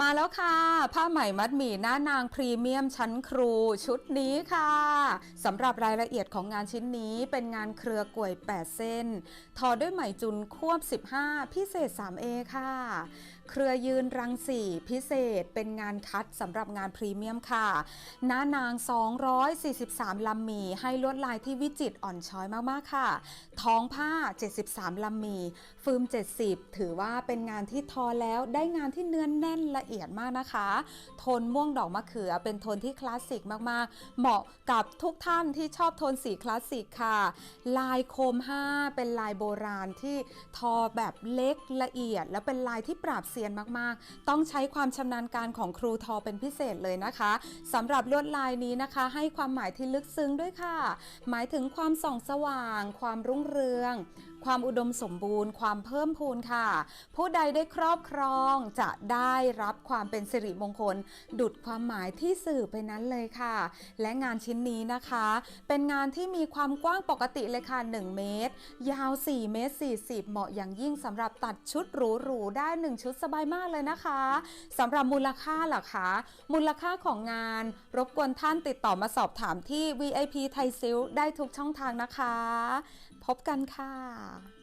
มาแล้วค่ะ ผ้าไหมมัดหมี่หน้านางพรีเมียมชั้นครูชุดนี้ค่ะสำหรับรายละเอียดของงานชิ้นนี้เป็นงานเครือกล้วย 8 เส้น ทอด้วยไหมจุนควบ 15 พิเศษ 3A ค่ะ เครือยืนรังสีพิเศษเป็นงานคัดสำหรับงานพรีเมียมค่ะ หน้านาง 243 ลำมีให้ลวดลายที่วิจิตรอ่อนช้อยมากๆค่ะ ท้องผ้า 73 ลำมีฟืม 70 ถือว่าเป็นงานที่ทอแล้วได้งานที่เนื้อนแน่นละเอียดมากนะคะ โทนม่วงดอกมะเขือเป็นโทนที่คลาสสิกมากๆ เหมาะกับทุกท่านที่ชอบโทนสีคลาสสิกค่ะ ลายโคม 5 เป็นลายโบราณที่ทอแบบเล็กละเอียด และเป็นลายที่ปราบเซียนมากๆ ต้องใช้ความชำนาญการของครูทอเป็นพิเศษเลยนะคะสำหรับลวดลายนี้นะคะ ให้ความหมายที่ลึกซึ้งด้วยค่ะ หมายถึงความส่องสว่าง ความรุ่งเรือง ความอุดมสมบูรณ์ ความเพิ่มพูนค่ะ ผู้ใดได้ครอบครองจะได้รับความเป็นสิริมงคล ดุดความหมายที่สื่อไปนั้นเลยค่ะ และงานชิ้นนี้นะคะ เป็นงานที่มีความกว้างปกติเลยค่ะ 1 เมตร ยาว 4 เมตร 40 เหมาะอย่างยิ่งสำหรับตัดชุดหรูๆได้ 1 ชุดสบายมากเลยนะคะสำหรับมูลค่าล่ะคะมูลค่าของงาน รบกวนท่านติดต่อมาสอบถามที่ VIP ไทยซิลได้ทุกช่องทางนะคะ พบกันค่ะ